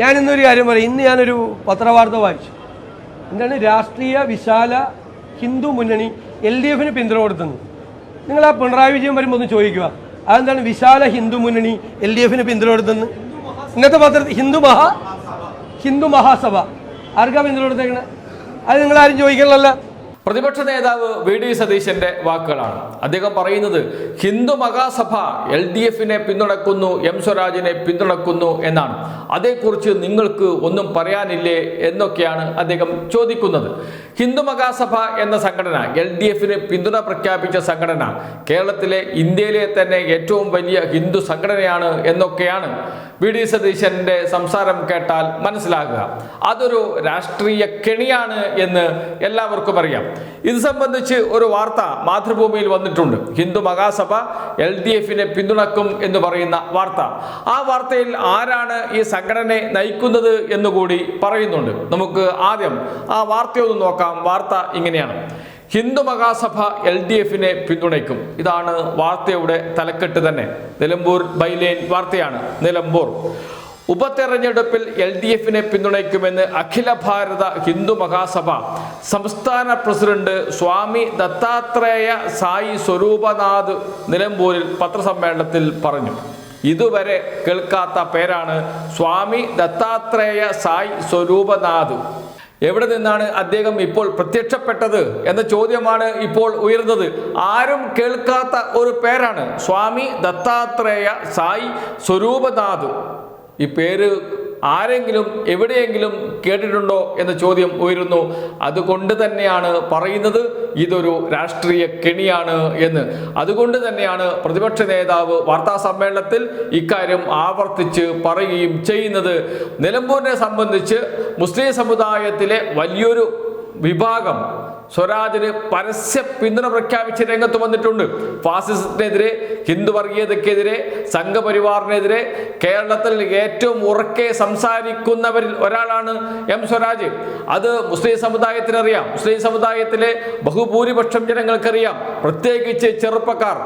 ഞാൻ ഇന്നൊരു കാര്യം പറയും. ഇന്ന് ഞാനൊരു പത്രവാർത്ത വായിച്ചു. എന്താണ്? രാഷ്ട്രീയ വിശാല ഹിന്ദു മുന്നണി എൽ ഡി എഫിന് പിന്തുണ കൊടുത്തെന്ന്. നിങ്ങൾ ആ പിണറായി വിജയൻ വരുമ്പോൾ ഒന്ന് ചോദിക്കുക. അതെന്താണ് വിശാല ഹിന്ദു മുന്നണി എൽ ഡി എഫിന് പിന്തുണ കൊടുത്തെന്ന്? ഇന്നത്തെ പത്രത്തിൽ ഹിന്ദു മഹാ ഹിന്ദു മഹാസഭ. ആർക്കാ പിന്തുണ കൊടുത്തേക്കണേ? അത് നിങ്ങൾ ആരും ചോദിക്കണമല്ലോ പ്രതിപക്ഷ നേതാവ് വി ഡി സതീശന്റെ വാക്കുകളാണ്. അദ്ദേഹം പറയുന്നത് ഹിന്ദു മഹാസഭ എൽ ഡി എഫിനെ പിന്തുണക്കുന്നു എം സ്വരാജിനെ പിന്തുണക്കുന്നു എന്നാണ്. അതേക്കുറിച്ച് നിങ്ങൾക്ക് ഒന്നും പറയാനില്ലേ? എന്നൊക്കെയാണ് അദ്ദേഹം ചോദിക്കുന്നത്. ഹിന്ദു മഹാസഭ എന്ന സംഘടന എൽ ഡി എഫിന് പിന്തുണ പ്രഖ്യാപിച്ച സംഘടന കേരളത്തിലെ ഇന്ത്യയിലെ തന്നെ ഏറ്റവും വലിയ ഹിന്ദു സംഘടനയാണ് എന്നൊക്കെയാണ് വി ഡി സതീശന്റെ സംസാരം കേട്ടാൽ മനസ്സിലാകുക. അതൊരു രാഷ്ട്രീയ കെണിയാണ് എന്ന് എല്ലാവർക്കും അറിയാം. ഇത് സംബന്ധിച്ച് ഒരു വാർത്ത മാതൃഭൂമിയിൽ വന്നിട്ടുണ്ട്. ഹിന്ദു മഹാസഭ എൽ ഡി എഫിനെ പിന്തുണക്കും എന്ന് പറയുന്ന വാർത്ത. ആ വാർത്തയിൽ ആരാണ് ഈ സംഘടനയെ നയിക്കുന്നത് എന്നുകൂടി പറയുന്നുണ്ട്. നമുക്ക് ആദ്യം ആ വാർത്തയൊന്ന് നോക്കാം. വാർത്ത ഇങ്ങനെയാണ്. ഹിന്ദു മഹാസഭ എൽ ഡി എഫിനെ പിന്തുണയ്ക്കും. ഇതാണ് വാർത്തയുടെ തലക്കെട്ട് തന്നെ. നിലമ്പൂർ ബൈലൈൻ വാർത്തയാണ്. നിലമ്പൂർ. ഉപതെരഞ്ഞെടുപ്പിൽ എൽ ഡി എഫിനെ പിന്തുണയ്ക്കുമെന്ന് അഖില ഭാരത ഹിന്ദു മഹാസഭ സംസ്ഥാന പ്രസിഡന്റ് സ്വാമി ദത്താത്രേയ സായി സ്വരൂപനാഥ് നിലമ്പൂരിൽ പത്രസമ്മേളനത്തിൽ പറഞ്ഞു. ഇതുവരെ കേൾക്കാത്ത പേരാണ് സ്വാമി ദത്താത്രേയ സായി സ്വരൂപനാഥ്. എവിടെ നിന്നാണ് അദ്ദേഹം ഇപ്പോൾ പ്രത്യക്ഷപ്പെട്ടത് എന്ന ചോദ്യമാണ് ഇപ്പോൾ ഉയർന്നത് ആരും കേൾക്കാത്ത ഒരു പേരാണ് സ്വാമി ദത്താത്രേയ സായി സ്വരൂപനാഥ്. ഈ പേര് ആരെങ്കിലും എവിടെയെങ്കിലും കേട്ടിട്ടുണ്ടോ എന്ന ചോദ്യം ഉയരുന്നു. അതുകൊണ്ട് തന്നെയാണ് പറയുന്നത് ഇതൊരു രാഷ്ട്രീയ കെണിയാണ് എന്ന്. അതുകൊണ്ട് തന്നെയാണ് പ്രതിപക്ഷ നേതാവ് വാർത്താ സമ്മേളനത്തിൽ ഇക്കാര്യം ആവർത്തിച്ച് പറയുകയും ചെയ്യുന്നത്. നിലമ്പൂരിനെ സംബന്ധിച്ച് മുസ്ലിം സമുദായത്തിലെ വലിയൊരു വിഭാഗം സ്വരാജിന് പരസ്യ പിന്തുണ പ്രഖ്യാപിച്ച് രംഗത്ത് വന്നിട്ടുണ്ട്. ഫാസിസത്തിനെതിരെ ഹിന്ദു വർഗീയതക്കെതിരെ സംഘപരിവാറിനെതിരെ കേരളത്തിൽ ഏറ്റവും ഉറക്കെ സംസാരിക്കുന്നവരിൽ ഒരാളാണ് എം സ്വരാജ്. അത് മുസ്ലിം സമുദായത്തിനറിയാം. മുസ്ലിം സമുദായത്തിലെ ബഹുഭൂരിപക്ഷം ജനങ്ങൾക്കറിയാം. പ്രത്യേകിച്ച് ചെറുപ്പക്കാർ.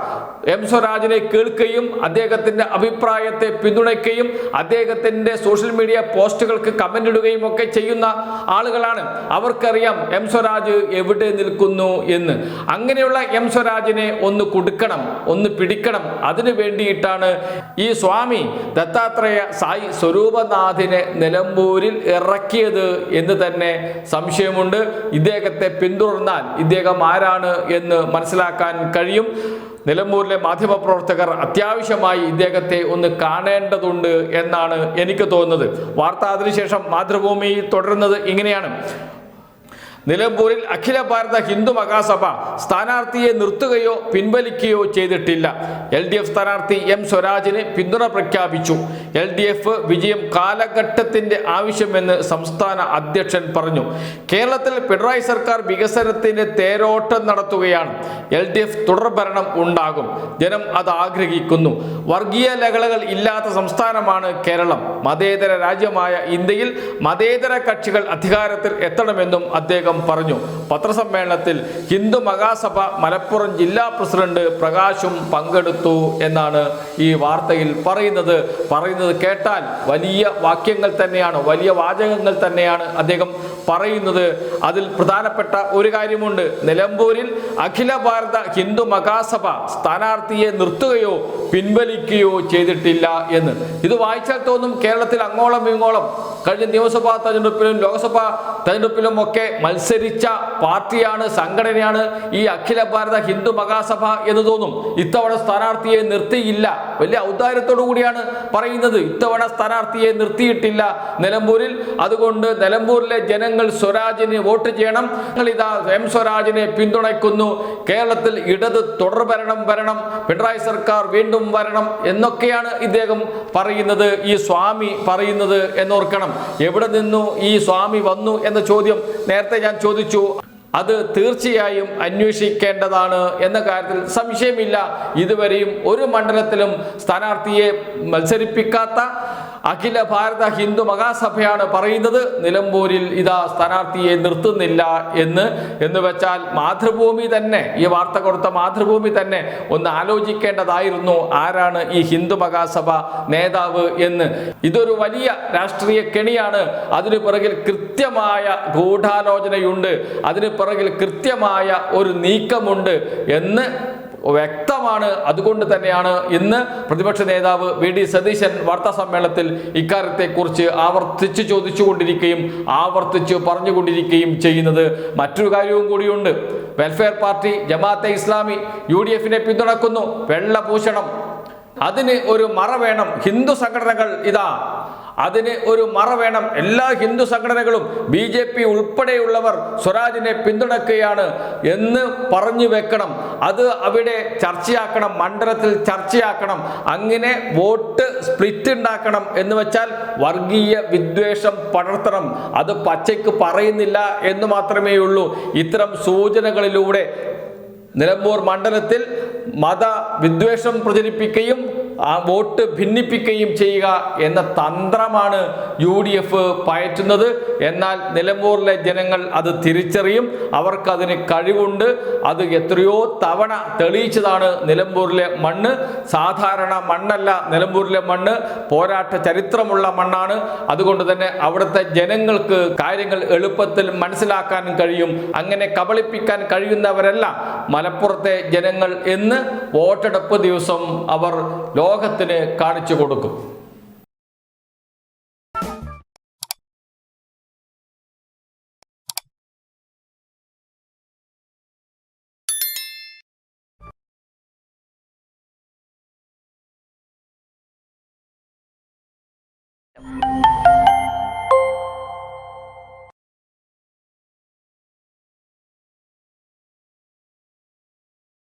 എം സ്വരാജിനെ കേൾക്കുകയും അദ്ദേഹത്തിന്റെ അഭിപ്രായത്തെ പിന്തുണയ്ക്കുകയും അദ്ദേഹത്തിന്റെ സോഷ്യൽ മീഡിയ പോസ്റ്റുകൾക്ക് കമന്റ് ഇടുകയും ഒക്കെ ചെയ്യുന്ന ആളുകളാണ്. അവർക്കറിയാം എം സ്വരാജ് എവിടെ നിൽക്കുന്നു എന്ന്. അങ്ങനെയുള്ള എം സ്വരാജിനെ ഒന്ന് കൊടുക്കണം ഒന്ന് പിടിക്കണം. അതിനു വേണ്ടിയിട്ടാണ് ഈ സ്വാമി ദത്താത്രേയ സായി സ്വരൂപനാഥിനെ നിലമ്പൂരിൽ ഇറക്കിയത് എന്ന് തന്നെ സംശയമുണ്ട്. ഇദ്ദേഹത്തെ പിന്തുടർന്നാൽ ഇദ്ദേഹം ആരാണ് എന്ന് മനസ്സിലാക്കാൻ കഴിയും. നിലമ്പൂരിലെ മാധ്യമപ്രവർത്തകർ അത്യാവശ്യമായി ഇദ്ദേഹത്തെ ഒന്ന് കാണേണ്ടതുണ്ട് എന്നാണ് എനിക്ക് തോന്നുന്നത്. വാർത്ത അതിനുശേഷം മാതൃഭൂമി തുടരുന്നത് ഇങ്ങനെയാണ്. നിലമ്പൂരിൽ അഖില ഭാരത ഹിന്ദു മഹാസഭ സ്ഥാനാർത്ഥിയെ നിർത്തുകയോ പിൻവലിക്കുകയോ ചെയ്തിട്ടില്ല. എൽ ഡി എഫ് സ്ഥാനാർത്ഥി എം സ്വരാജിന് പിന്തുണ പ്രഖ്യാപിച്ചു. എൽ ഡി എഫ് വിജയം കാലഘട്ടത്തിന്റെ ആവശ്യമെന്ന് സംസ്ഥാന അധ്യക്ഷൻ പറഞ്ഞു. കേരളത്തിൽ പിണറായി സർക്കാർ വികസനത്തിന് തേരോട്ടം നടത്തുകയാണ്. എൽ ഡി എഫ് തുടർഭരണം ഉണ്ടാകും. ജനം അത് ആഗ്രഹിക്കുന്നു. വർഗീയ ലഹളകൾ ഇല്ലാത്ത സംസ്ഥാനമാണ് കേരളം. മതേതര രാജ്യമായ ഇന്ത്യയിൽ മതേതര കക്ഷികൾ അധികാരത്തിൽ എത്തണമെന്നും അദ്ദേഹം പറഞ്ഞു. പത്രസമ്മേളനത്തിൽ ഹിന്ദു മഹാസഭ മലപ്പുറം ജില്ലാ പ്രസിഡന്റ് പ്രകാശും പങ്കെടുത്തു എന്നാണ് ഈ വാർത്തയിൽ പറയുന്നത്. പറയുന്നത് കേട്ടാൽ വലിയ വാക്യങ്ങൾ തന്നെയാണ് വലിയ വാചകങ്ങൾ തന്നെയാണ് അദ്ദേഹം പറയുന്നത്. അതിൽ പ്രധാനപ്പെട്ട ഒരു കാര്യമുണ്ട്. നിലമ്പൂരിൽ അഖില ഭാരത ഹിന്ദു മഹാസഭ സ്ഥാനാർത്ഥിയെ നിർത്തുകയോ പിൻവലിക്കുകയോ ചെയ്തിട്ടില്ല എന്ന്. ഇത് വായിച്ചാൽ തോന്നും കേരളത്തിൽ അങ്ങോളം ഇങ്ങോളം കഴിഞ്ഞ നിയമസഭാ തെരഞ്ഞെടുപ്പിലും ലോക്സഭാ തെരഞ്ഞെടുപ്പിലും ഒക്കെ മത്സരിച്ച പാർട്ടിയാണ് സംഘടനയാണ് ഈ അഖില ഭാരത ഹിന്ദു മഹാസഭ എന്ന് തോന്നും. ഇത്തവണ സ്ഥാനാർത്ഥിയെ നിർത്തിയില്ല. വലിയ ഔദാര്യത്തോടു കൂടിയാണ് പറയുന്നത്. ഇത്തവണ സ്ഥാനാർത്ഥിയെ നിർത്തിയിട്ടില്ല നിലമ്പൂരിൽ. അതുകൊണ്ട് നിലമ്പൂരിലെ ജനങ്ങൾ സ്വരാജിന് വോട്ട് ചെയ്യണം. ഞങ്ങൾ ഇതാ എം സ്വരാജിനെ പിന്തുണയ്ക്കുന്നു. കേരളത്തിൽ ഇടത് തുടർ ഭരണം വരണം. പിണറായി സർക്കാർ വീണ്ടും വരണം എന്നൊക്കെയാണ് ഇദ്ദേഹം പറയുന്നത്. ഈ സ്വാമി പറയുന്നത് എന്നോർക്കണം. എവിടെ നിന്നു ഈ സ്വാമി വന്നു എന്ന ചോദ്യം നേരത്തെ ഞാൻ ചോദിച്ചു. അത് തീർച്ചയായും അന്വേഷിക്കേണ്ടതാണ് എന്ന കാര്യത്തിൽ സംശയമില്ല. ഇതുവരെയും ഒരു മണ്ഡലത്തിലും സ്ഥാനാർത്ഥിയെ മത്സരിപ്പിക്കാത്ത അഖില ഭാരത ഹിന്ദു മഹാസഭയാണ് പറയുന്നത് നിലമ്പൂരിൽ ഇതാ സ്ഥാനാർത്ഥിയെ നിർത്തുന്നില്ല എന്ന്. എന്ന് വെച്ചാൽ മാതൃഭൂമി തന്നെ ഈ വാർത്ത കൊടുത്ത മാതൃഭൂമി തന്നെ ഒന്ന് ആലോചിക്കേണ്ടതായിരുന്നു ആരാണ് ഈ ഹിന്ദു മഹാസഭ നേതാവ് എന്ന്. ഇതൊരു വലിയ രാഷ്ട്രീയ കെണിയാണ്. അതിനു പിറകിൽ കൃത്യമായ ഗൂഢാലോചനയുണ്ട്. അതിനു പിറകിൽ കൃത്യമായ ഒരു നീക്കമുണ്ട് എന്ന് വ്യക്തമാണ്. അതുകൊണ്ട് തന്നെയാണ് ഇന്ന് പ്രതിപക്ഷ നേതാവ് വി ഡി സതീശൻ വാർത്താ സമ്മേളനത്തിൽ ഇക്കാര്യത്തെക്കുറിച്ച് ആവർത്തിച്ച് ചോദിച്ചുകൊണ്ടിരിക്കുകയും ആവർത്തിച്ച് പറഞ്ഞുകൊണ്ടിരിക്കുകയും ചെയ്യുന്നത് മറ്റൊരു കാര്യവും കൂടിയുണ്ട്. Welfare party Jamaat Islami U D എഫിനെ പിന്തുണക്കുന്നു. വെള്ളഭൂഷണം അതിന് ഒരു മറ വേണം. ഹിന്ദു സംഘടനകൾ ഇതാ. അതിന് ഒരു മറ വേണം. എല്ലാ ഹിന്ദു സംഘടനകളും ബി ജെ പി ഉൾപ്പെടെയുള്ളവർ സ്വരാജിനെ പിന്തുണക്കുകയാണ് എന്ന് പറഞ്ഞു വെക്കണം. അത് അവിടെ ചർച്ചയാക്കണം മണ്ഡലത്തിൽ ചർച്ചയാക്കണം. അങ്ങനെ വോട്ട് സ്പ്ലിറ്റ് ഉണ്ടാക്കണം എന്ന് വെച്ചാൽ വർഗീയ വിദ്വേഷം പടർത്തണം. അത് പച്ചയ്ക്ക് പറയുന്നില്ല എന്ന് മാത്രമേ ഉള്ളൂ. ഇത്തരം സൂചനകളിലൂടെ നിലമ്പൂർ മണ്ഡലത്തിൽ മത വിദ്വേഷം പ്രചരിപ്പിക്കുകയും ആ വോട്ട് ഭിന്നിപ്പിക്കുകയും ചെയ്യുക എന്ന തന്ത്രമാണ് യു ഡി എഫ് പയറ്റുന്നത്. എന്നാൽ നിലമ്പൂരിലെ ജനങ്ങൾ അത് തിരിച്ചറിയും. അവർക്കതിന് കഴിവുണ്ട്. അത് എത്രയോ തവണ തെളിയിച്ചതാണ് നിലമ്പൂരിലെ മണ്ണ്. സാധാരണ മണ്ണല്ല നിലമ്പൂരിലെ മണ്ണ്. പോരാട്ട ചരിത്രമുള്ള മണ്ണാണ്. അതുകൊണ്ട് തന്നെ അവിടുത്തെ ജനങ്ങൾക്ക് കാര്യങ്ങൾ എളുപ്പത്തിൽ മനസ്സിലാക്കാനും കഴിയും. അങ്ങനെ കബളിപ്പിക്കാൻ കഴിയുന്നവരല്ല മലപ്പുറത്തെ ജനങ്ങൾ എന്ന് വോട്ടെടുപ്പ് ദിവസം അവർ ലോകത്തിന് കാണിച്ചു കൊടുക്കും.